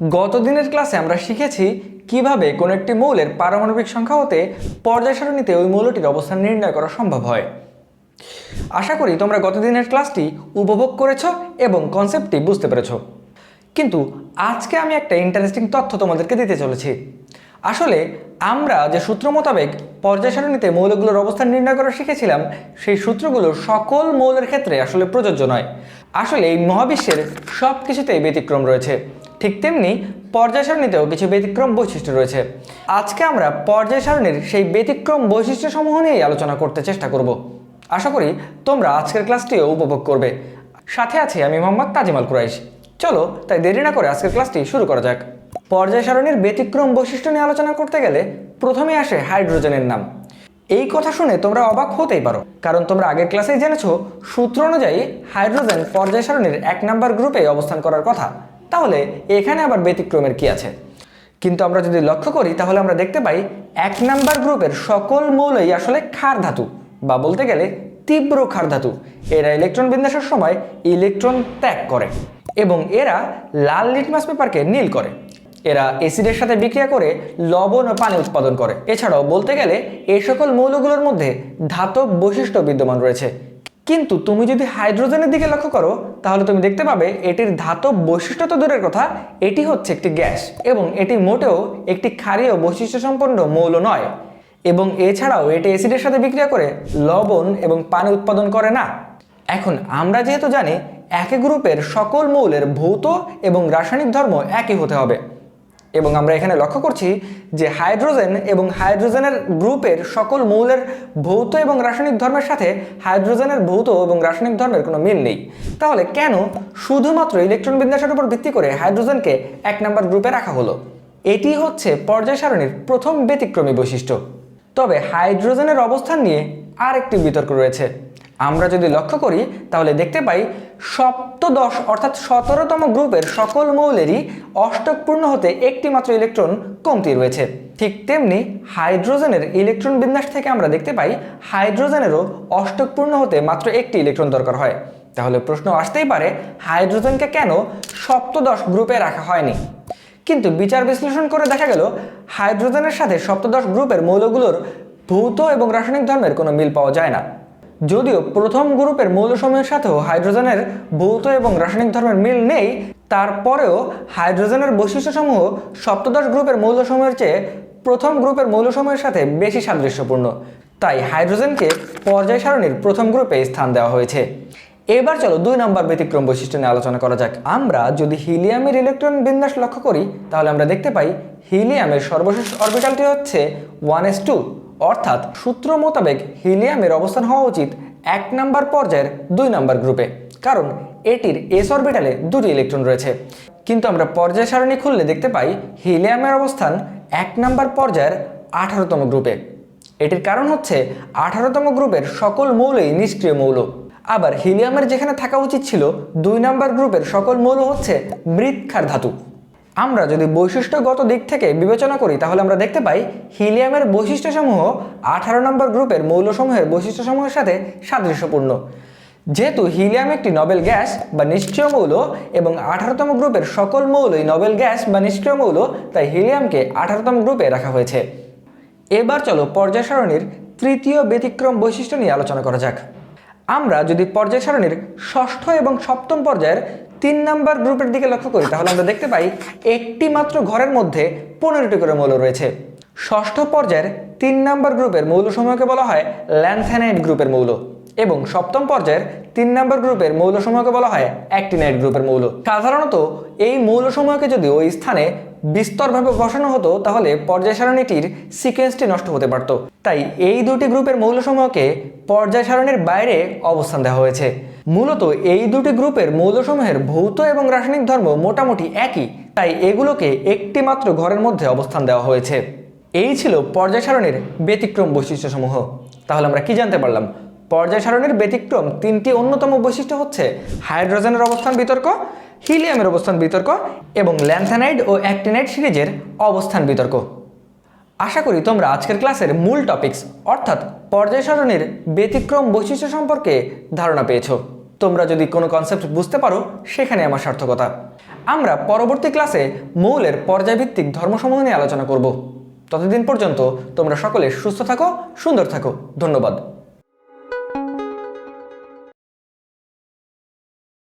গত দিনের ক্লাসে আমরা শিখেছি কীভাবে কোনো একটি মৌলের পারমাণবিক সংখ্যা হতে পর্যায় সারণীতে ওই মৌলটির অবস্থান নির্ণয় করা সম্ভব হয়। আশা করি তোমরা গত দিনের ক্লাসটি উপভোগ করেছ এবং কনসেপ্টটি বুঝতে পেরেছ। কিন্তু আজকে আমি একটা ইন্টারেস্টিং তথ্য তোমাদেরকে দিতে চলেছি। আসলে আমরা যে সূত্র মোতাবেক পর্যায় সারণীতে মৌলগুলোর অবস্থান নির্ণয় করা শিখেছিলাম, সেই সূত্রগুলো সকল মৌলের ক্ষেত্রে আসলে প্রযোজ্য নয়। আসলে এই মহাবিশ্বের সব কিছুতেই ব্যতিক্রম রয়েছে। ঠিক তেমনি পর্যায় সারণীতেও কিছু ব্যতিক্রম বৈশিষ্ট্য রয়েছে। আজকে আমরা পর্যায় সারণীর সেই ব্যতিক্রম বৈশিষ্ট্যসমূহ নিয়েই আলোচনা করতে চেষ্টা করব। আশা করি তোমরা আজকের ক্লাসটিও উপভোগ করবে। সাথে আছি আমি মোহাম্মদ তাজিমাল কুরাইশ। চলো, তাই দেরি না করে আজকের ক্লাসটি শুরু করা যাক। পর্যায় সারণীর ব্যতিক্রম বৈশিষ্ট্য নিয়ে আলোচনা করতে গেলে প্রথমে আসে হাইড্রোজেনের নাম। এই কথা শুনে তোমরা অবাক হতেই পারো, কারণ তোমরা আগের ক্লাসেই জেনেছো সূত্র অনুযায়ী হাইড্রোজেন পর্যায় সারণীর এক নাম্বার গ্রুপে অবস্থান করার কথা। তাহলে এখানে আবার ব্যতিক্রমের কি আছে? কিন্তু আমরা যদি লক্ষ্য করি, তাহলে আমরা দেখতে পাই এক নাম্বার গ্রুপের সকল মৌলই আসলে ক্ষার ধাতু বা বলতে গেলে তীব্র ক্ষার ধাতু। এরা ইলেকট্রন বিন্যাসের সময় ইলেকট্রন ত্যাগ করে এবং এরা লাল লিটমাস পেপারকে নীল করে। এরা অ্যাসিডের সাথে বিক্রিয়া করে লবণ ও পানি উৎপাদন করে। এছাড়াও বলতে গেলে এই সকল মৌলগুলোর মধ্যে ধাতব বৈশিষ্ট্য বিদ্যমান রয়েছে। কিন্তু তুমি যদি হাইড্রোজেনের দিকে লক্ষ্য করো, তাহলে তুমি দেখতে পাবে এটির ধাতব বৈশিষ্ট্য তো দূরের কথা, এটি হচ্ছে একটি গ্যাস এবং এটি মোটেও একটি ক্ষারীয় বৈশিষ্ট্য সম্পন্ন মৌল নয়। এবং এছাড়াও এটি অ্যাসিডের সাথে বিক্রিয়া করে লবণ এবং পানি উৎপাদন করে না। এখন আমরা যেহেতু জানি একই গ্রুপের সকল মৌলের ভৌত এবং রাসায়নিক ধর্ম একই হতে হবে। এবং আমরা এখানে লক্ষ্য করছি যে হাইড্রোজেন এবং হাইড্রোজেনের গ্রুপের সকল মৌলের ভৌত এবং রাসায়নিক ধর্মের সাথে হাইড্রোজেনের ভৌত এবং রাসায়নিক ধর্মের কোনো মিল নেই। তাহলে কেন শুধুমাত্র ইলেকট্রন বিন্যাসের উপর ভিত্তি করে হাইড্রোজেনকে এক নম্বর গ্রুপে রাখা হলো? এটি হচ্ছে পর্যায় সারণীর প্রথম ব্যতিক্রমী বৈশিষ্ট্য। তবে হাইড্রোজেনের অবস্থান নিয়ে আর একটি বিতর্ক রয়েছে। আমরা যদি লক্ষ্য করি, তাহলে দেখতে পাই সপ্তদশ অর্থাৎ সতেরোতম গ্রুপের সকল মৌলেরই অষ্টকপূর্ণ হতে একটি মাত্র ইলেকট্রন কমতি রয়েছে। ঠিক তেমনি হাইড্রোজেনের ইলেকট্রন বিন্যাস থেকে আমরা দেখতে পাই, হাইড্রোজেনেরও অষ্টকপূর্ণ হতে মাত্র একটি ইলেকট্রন দরকার হয়। তাহলে প্রশ্ন আসতেই পারে, হাইড্রোজেনকে কেন সপ্তদশ গ্রুপে রাখা হয়নি? কিন্তু বিচার বিশ্লেষণ করে দেখা গেল, হাইড্রোজেনের সাথে সপ্তদশ গ্রুপের মৌলগুলোর ভৌত এবং রাসায়নিক ধর্মের কোনো মিল পাওয়া যায় না। যদিও প্রথম গ্রুপের মৌলসমূহের সাথেও হাইড্রোজেনের ভৌত এবং রাসায়নিক ধর্মের মিল নেই, তারপরেও হাইড্রোজেনের বৈশিষ্ট্যসমূহ সপ্তদশ গ্রুপের মৌলসমূহের চেয়ে প্রথম গ্রুপের মৌলসমূহের সাথে বেশি সাদৃশ্যপূর্ণ। তাই হাইড্রোজেনকে পর্যায় সারণীর প্রথম গ্রুপে স্থান দেওয়া হয়েছে। এবার চলো দুই নম্বর ব্যতিক্রম বৈশিষ্ট্য নিয়ে আলোচনা করা যাক। আমরা যদি হিলিয়ামের ইলেকট্রন বিন্যাস লক্ষ্য করি, তাহলে আমরা দেখতে পাই হিলিয়ামের সর্বশেষ অরবিটালটি হচ্ছে ওয়ান এস টু অর্থাৎ সূত্র মোতাবেক হিলিয়ামের অবস্থান হওয়া উচিত এক নাম্বার পর্যায়ের দুই নাম্বার গ্রুপে, কারণ এটির এস অরবিটালে দুটি ইলেকট্রন রয়েছে। কিন্তু আমরা পর্যায় সারণী খুললে দেখতে পাই হিলিয়ামের অবস্থান এক নাম্বার পর্যায়ের আঠারোতম গ্রুপে। এটির কারণ হচ্ছে আঠারোতম গ্রুপের সকল মৌলই নিষ্ক্রিয় মৌল। আবার হিলিয়ামের যেখানে থাকা উচিত ছিল দুই নাম্বার গ্রুপের সকল মৌল হচ্ছে মৃৎক্ষার ধাতু। আমরা যদি বৈশিষ্ট্যগত দিক থেকে বিবেচনা করি, তাহলে আমরা দেখতে পাই হিলিয়ামের বৈশিষ্ট্যসমূহ আঠারো নম্বর গ্রুপের মৌলসমূহের বৈশিষ্ট্যসমূহের সাথে সাদৃশ্যপূর্ণ। যেহেতু হিলিয়াম একটি নবেল গ্যাস বা নিষ্ক্রিয় মৌল এবং আঠারোতম গ্রুপের সকল মৌলই নবেল গ্যাস বা নিষ্ক্রিয় মৌল, তাই হিলিয়ামকে আঠারোতম গ্রুপে রাখা হয়েছে। এবার চলো পর্যায় সারণীর তৃতীয় ব্যতিক্রম বৈশিষ্ট্য নিয়ে আলোচনা করা যাক। আমরা যদি পর্যায় সারণীর ষষ্ঠ এবং সপ্তম পর্যায়ের তিন নাম্বার গ্রুপের দিকে লক্ষ্য করি, তাহলে আমরা দেখতে পাই একটি মাত্র ঘরের মধ্যে পনেরোটি করে মৌল রয়েছে। ষষ্ঠ পর্যায়ের তিন নাম্বার গ্রুপের মৌল মৌলসমূহকে বলা হয় ল্যান্থ্যানাইড গ্রুপের মৌল। এবং সপ্তম পর্যায়ের তিন নম্বর গ্রুপের মৌলসমূহকে বলা হয় অ্যাক্টিনাইড গ্রুপের মৌল। সাধারণত এই মৌলসমূহকে যদি ওই স্থানে বিস্তরভাবে বসানো হতো, তাহলে পর্যায় সারণীটির সিকোয়েন্সটি নষ্ট হতে পারত। তাই এই দুটি গ্রুপের মৌলসমূহকে পর্যায় সারণীর বাইরে অবস্থান দেওয়া হয়েছে। মূলত এই দুটি গ্রুপের মৌলসমূহের ভৌত এবং রাসায়নিক ধর্ম মোটামুটি একই, তাই এগুলোকে একটি মাত্র ঘরের মধ্যে অবস্থান দেওয়া হয়েছে। এই ছিল পর্যায় সারণীর ব্যতিক্রম বৈশিষ্ট্যসমূহ। তাহলে আমরা কি জানতে পারলাম? পর্যায় সারণীর ব্যতিক্রম তিনটি অন্যতম বৈশিষ্ট্য হচ্ছে হাইড্রোজেনের অবস্থান বিতর্ক, হিলিয়ামের অবস্থান বিতর্ক এবং ল্যান্থানাইড ও অ্যাক্টিনাইড সিরিজের অবস্থান বিতর্ক। আশা করি তোমরা আজকের ক্লাসের মূল টপিকস, অর্থাৎ পর্যায় সারণীর ব্যতিক্রম বৈশিষ্ট্য সম্পর্কে ধারণা পেয়েছ। তোমরা যদি কোনো কনসেপ্ট বুঝতে পারো, সেখানে আমার সার্থকতা। আমরা পরবর্তী ক্লাসে মৌলের পর্যায়ভিত্তিক ধর্মসমূহ নিয়ে আলোচনা করব। ততদিন পর্যন্ত তোমরা সকলে সুস্থ থাকো, সুন্দর থাকো। ধন্যবাদ।